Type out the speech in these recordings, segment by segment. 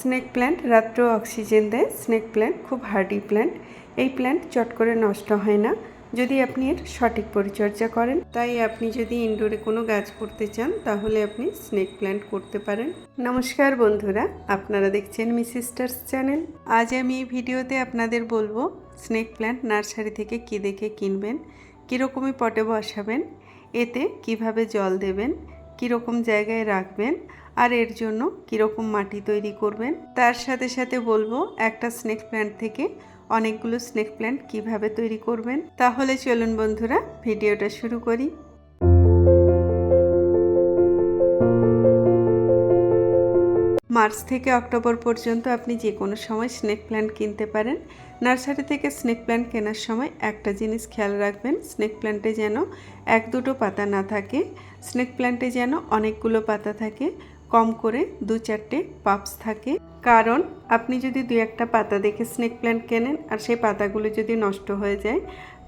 Snake plant, রাত্র oxygen দেয়। Snake plant, খুব হার্ডি প্ল্যান্ট। এই প্ল্যান্ট চট করে নষ্ট হয় না। যদি আপনি এর সঠিক পরিচর্যা করেন, তাই আপনি যদি ইনডোরে কোনো গাছ করতে চান, তাহলে আপনি স্নেক প্ল্যান্ট করতে পারেন। নমস্কার বন্ধুরা, আপনারা দেখছেন মিসিস্টার্স চ্যানেল। আজ আমি এই ভিডিওতে আপনাদের বলব, স্নেক প্ল্যান্ট নার্সারি থেকে কি দেখে কিনবেন কীরকমই পটে বসাবেন, এতে কীভাবে জল দেবেন কীরকম জায়গায় রাখবেন আর এর জন্য কীরকম মাটি তৈরি করবেন। তার সাথে সাথে বলব, একটা স্নেক প্ল্যান্ট থেকে অনেকগুলো স্নেক প্ল্যান্ট কীভাবে তৈরি করবেন। তাহলে চলুন বন্ধুরা, ভিডিওটা শুরু করি। মার্চ থেকে অক্টোবর পর্যন্ত আপনি যে কোনো সময় স্নেক প্ল্যান্ট কিনতে পারেন। নার্সারি থেকে স্নেক প্ল্যান্ট কেনার সময় একটা জিনিস খেয়াল রাখবেন, স্নেক প্ল্যান্টে যেন এক দুটো পাতা না থাকে। স্নেক প্ল্যান্টে যেন অনেকগুলো পাতা থাকে, কম করে দু চারটে পাপস থাকে। কারণ আপনি যদি দু একটা পাতা দেখে স্নেক প্ল্যান্ট কেনেন আর সেই পাতাগুলো যদি নষ্ট হয়ে যায়,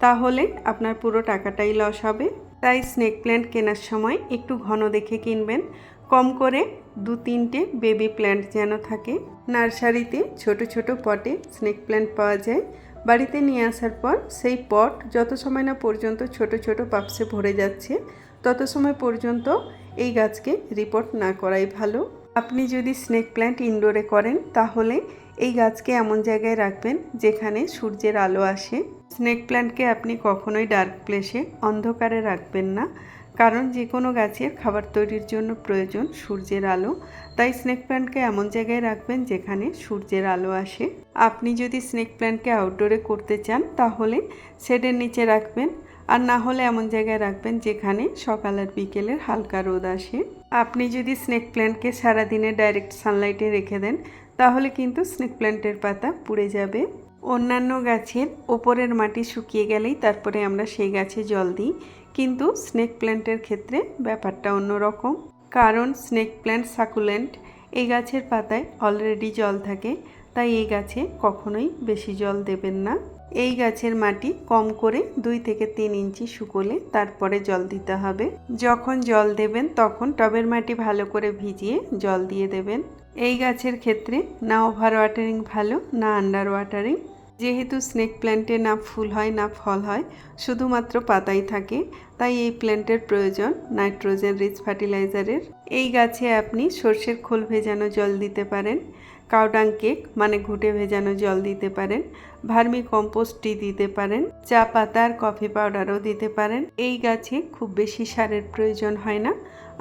তাহলে আপনার পুরো টাকাটাই লস হবে। তাই স্নেক প্ল্যান্ট কেনার সময় একটু ঘন দেখে কিনবেন। কম করে দু তিনটে বেবি প্ল্যান্ট যেন থাকে। নার্সারিতে ছোট ছোট পটে স্নেক প্ল্যান্ট পাওয়া যায়। বাড়িতে নিয়ে আসার পর সেই পট যত সময় না পর্যন্ত ছোট ছোট পাপসে ভরে যাচ্ছে, তত সময় পর্যন্ত এই গাছকে রিপোর্ট না করাই ভালো। আপনি যদি স্নেক প্ল্যান্ট ইনডোরে করেন, তাহলে এই গাছকে এমন জায়গায় রাখবেন যেখানে সূর্যের আলো আসে। স্নেক প্ল্যান্টকে আপনি কখনোই ডার্ক প্লেসে অন্ধকারে রাখবেন না। কারণ যে কোনো গাছের খাবার তৈরির জন্য প্রয়োজন সূর্যের আলো, তাই স্নেক প্ল্যান্টকে এমন জায়গায় রাখবেন যেখানে সূর্যের আলো আসে। আপনি যদি স্নেক প্ল্যান্টকে আউটডোরে করতে চান, তাহলে শেডের নিচে রাখবেন আর না হলে এমন জায়গায় রাখবেন যেখানে সকাল আর বিকেলের হালকা রোদ আসে। আপনি যদি স্নেক প্ল্যান্টকে সারাদিনে ডাইরেক্ট সানলাইটে রেখে দেন, তাহলে কিন্তু স্নেক প্ল্যান্টের পাতা পুড়ে যাবে। অন্যান্য গাছের ওপরের মাটি শুকিয়ে গেলেই তারপরে আমরা সেই গাছে জল দিই। কিন্তু স্নেক প্ল্যান্টের ক্ষেত্রে ব্যাপারটা অন্যরকম। কারণ স্নেক প্ল্যান্ট সাকুলেন্ট এই গাছের পাতায় অলরেডি জল থাকে, তাই এই গাছে কখনোই বেশি জল দেবেন না। এই গাছের মাটি কম করে দুই থেকে তিন ইঞ্চি শুকোলে তারপরে জল দিতে হবে। যখন জল দেবেন তখন টবের মাটি ভালো করে ভিজিয়ে জল দিয়ে দেবেন। এই গাছের ক্ষেত্রে না ওভার ওয়াটারিং ভালো, না আন্ডার ওয়াটারিং যেহেতু স্নেক প্ল্যান্টে না ফুল হয়, না ফল হয়, শুধুমাত্র পাতাই থাকে, তাই এই প্ল্যান্টের প্রয়োজন নাইট্রোজেন রিচ ফার্টিলাইজারের এই গাছে আপনি সর্ষের খোল ভেজানো জল দিতে পারেন কাউডাং কেক মানে ঘুটে ভেজানো জল দিতে পারেন, ভার্মি কম্পোস্টটি দিতে পারেন, চা পাতা আর কফি পাউডারও দিতে পারেন। এই গাছে খুব বেশি সারের প্রয়োজন হয় না।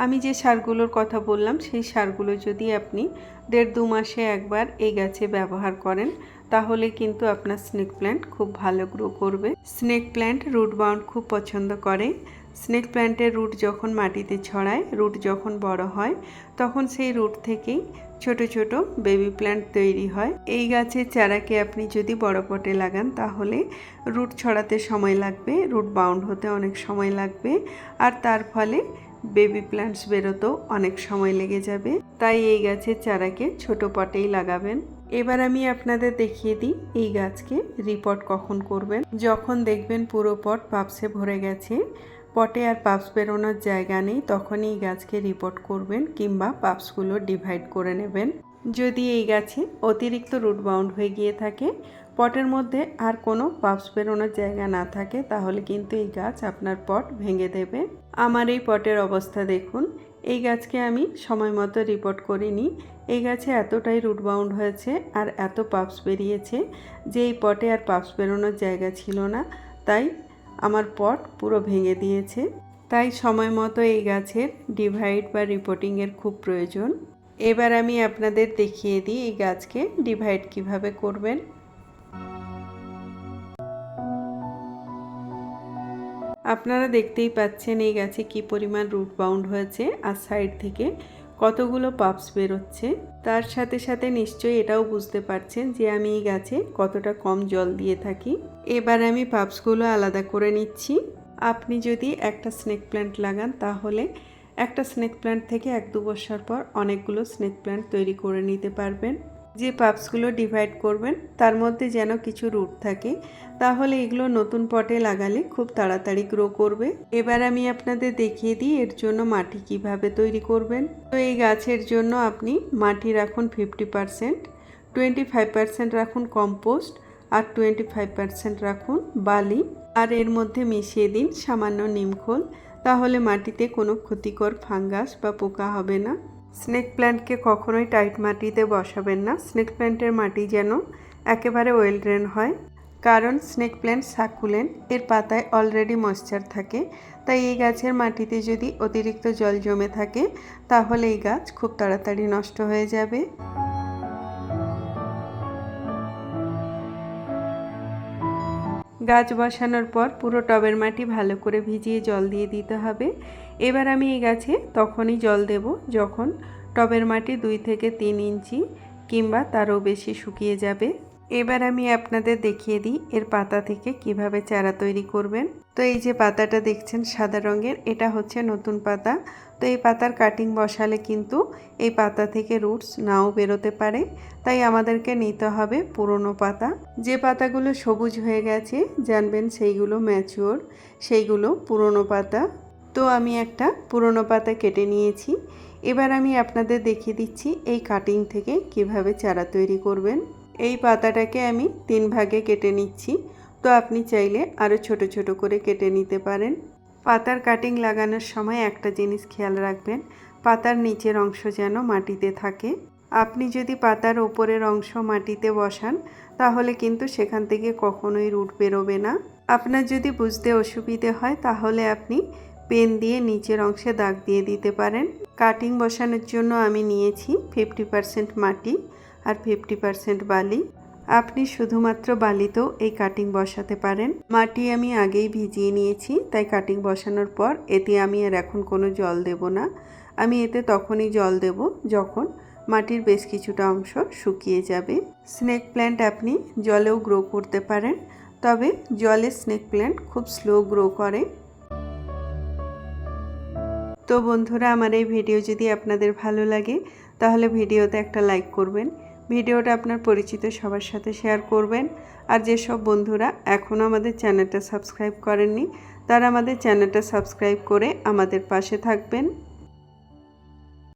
আমি যে সারগুলোর কথা বললাম, সেই সারগুলো যদি আপনি দেড় দু মাসে একবার এই গাছে ব্যবহার করেন, তাহলে কিন্তু আপনার স্নেক প্ল্যান্ট খুব ভালো গ্রো করবে। স্নেক প্ল্যান্ট রুট বাউন্ড খুব পছন্দ করে। স্নেক প্ল্যান্টের রুট যখন মাটিতে ছড়ায়, রুট যখন বড় হয়, তখন সেই রুট থেকেই ছোট ছোট বেবি প্ল্যান্ট তৈরি হয়। এই গাছের চারাকে আপনি যদি বড় পটে লাগান, তাহলে রুট ছড়াতে সময় লাগবে, রুট বাউন্ড হতে অনেক সময় লাগবে। আর তার ফলে বেবি প্ল্যান্টস বেরোতেও অনেক সময় লেগে যাবে। তাই এই গাছের চারাকে ছোট পটেই লাগাবেন। এবার আমি আপনাদের দেখিয়ে দিই এই গাছকে রিপোর্ট কখন করবেন। যখন দেখবেন পুরো পট পাপসে ভরে গেছে, পটে আর পাপস বেরোনোর জায়গা নেই, তখনই এই গাছকে রিপোর্ট করবেন কিংবা পাপসগুলো ডিভাইড করে নেবেন। যদি এই গাছে অতিরিক্ত রুট বাউন্ড হয়ে গিয়ে থাকে পটের মধ্যে আর কোনো পাপস বেরোনোর জায়গা না থাকে, তাহলে কিন্তু এই গাছ আপনার পট ভেঙে দেবে। আমার এই পটের অবস্থা দেখুন। এই গাছকে আমি সময় মতো রিপোর্ট করিনি। এই গাছে এতটাই রুট বাউন্ড হয়েছে আর এত পাপস বেরিয়েছে যে এই পটে আর পাপস বেরোনোর জায়গা ছিল না। তাই আমার পট পুরো ভেঙে দিয়েছে। তাই সময় মতো এই গাছের ডিভাইড বা রিপোর্টিংয়ের খুব প্রয়োজন। এবার আমি আপনাদের দেখিয়ে দিই এই গাছকে ডিভাইড কীভাবে করবেন। আপনারা দেখতেই পাচ্ছেন এই গাছে কি পরিমাণ রুট বাউন্ড হয়েছে আর সাইড থেকে কতগুলো পাপস বেরোচ্ছে। তার সাথে সাথে নিশ্চয়ই এটাও বুঝতে পারছেন যে আমি এই গাছে কতটা কম জল দিয়ে থাকি। এবার আমি পাপসগুলো আলাদা করে নিচ্ছি। আপনি যদি একটা স্নেক প্ল্যান্ট লাগান তাহলে একটা স্নেক প্ল্যান্ট থেকে এক দু বছর পর অনেকগুলো স্নেক প্ল্যান্ট তৈরি করে নিতে পারবেন। যে পাপসগুলো ডিভাইড করবেন, তার মধ্যে যেন কিছু রুট থাকে, তাহলে এগুলো নতুন পটে লাগালে খুব তাড়াতাড়ি গ্রো করবে। এবার আমি আপনাদের দেখিয়ে দিই এর জন্য মাটি কীভাবে তৈরি করবেন। তো এই গাছের জন্য আপনি মাটি রাখুন fifty percent twenty five percent রাখুন কম্পোস্ট আর টোয়েন্টি ফাইভ পারসেন্ট রাখুন বালি। আর এর মধ্যে মিশিয়ে দিন সামান্য নিমখোল তাহলে মাটিতে কোনো ক্ষতিকর ফাঙ্গাস বা পোকা হবে না। স্নেক প্ল্যান্টকে কখনোই টাইট মাটিতে বসাবেন না। স্নেক প্ল্যান্টের মাটি যেন একেবারে ওয়েল ড্রেন হয়, কারণ স্নেক প্ল্যান্ট সাকুলেন এর পাতায় অলরেডি ময়শ্চার থাকে। তাই এই গাছের মাটিতে যদি অতিরিক্ত জল জমে থাকে, তাহলে এই গাছ খুব তাড়াতাড়ি নষ্ট হয়ে যাবে। গাছ বসানোর পর পুরো টবের মাটি ভালো করে ভিজিয়ে জল দিয়ে দিতে হবে। এবার আমি এই গাছে তখনই জল দেব যখন টবের মাটি দুই থেকে তিন ইঞ্চি কিংবা তারও বেশি শুকিয়ে যাবে। এবার আমি আপনাদের দেখিয়ে দিই এর পাতা থেকে কীভাবে চারা তৈরি করবেন। তো এই যে পাতাটা দেখছেন সাদা রঙের, এটা হচ্ছে নতুন পাতা। তো এই পাতার কাটিং বসালে কিন্তু এই পাতা থেকে রুটস নাও বেরোতে পারে। তাই আমাদেরকে নিতে হবে পুরনো পাতা। যে পাতাগুলো সবুজ হয়ে গেছে, জানবেন সেইগুলো ম্যাচিওর সেইগুলো পুরনো পাতা। তো আমি একটা পুরনো পাতা কেটে নিয়েছি। এবার আমি আপনাদের দেখিয়ে দিচ্ছি এই কাটিং থেকে কীভাবে চারা তৈরি করবেন। এই পাতাটাকে আমি তিন ভাগে কেটে নিচ্ছি। তো আপনি চাইলে আরও ছোট ছোট করে কেটে নিতে পারেন। পাতার কাটিং লাগানোর সময় একটা জিনিস খেয়াল রাখবেন, পাতার নিচের অংশ যেন মাটিতে থাকে। আপনি যদি পাতার ওপরের অংশ মাটিতে বসান, তাহলে কিন্তু সেখান থেকে কখনোই রুট বেরোবে না। আপনার যদি বুঝতে অসুবিধে হয়, তাহলে আপনি পেন দিয়ে নিচের অংশে দাগ দিয়ে দিতে পারেন। কাটিং বসানোর জন্য আমি নিয়েছি ফিফটি পারসেন্ট মাটি। আর ফিফটি পারসেন্ট বালি। আপনি শুধুমাত্র বালিতেও এই কাটিং বসাতে পারেন। মাটি আমি আগেই ভিজিয়ে নিয়েছি, তাই কাটিং বসানোর পর এতে আমি আর এখন কোনো জল দেব না। আমি এতে তখনই জল দেব যখন মাটির বেশ কিছুটা অংশ শুকিয়ে যাবে। স্নেক প্ল্যান্ট আপনি জলেও গ্রো করতে পারেন, তবে জলে স্নেক প্ল্যান্ট খুব স্লো গ্রো করে। তো বন্ধুরা, আমার এই ভিডিও যদি আপনাদের ভালো লাগে, তাহলে ভিডিওতে একটা লাইক করবেন। ভিডিওটা আপনার পরিচিত সবার সাথে শেয়ার করবেন। আর যেসব বন্ধুরা এখনও আমাদের চ্যানেলটা সাবস্ক্রাইব করেননি, তারা আমাদের চ্যানেলটা সাবস্ক্রাইব করে আমাদের পাশে থাকবেন।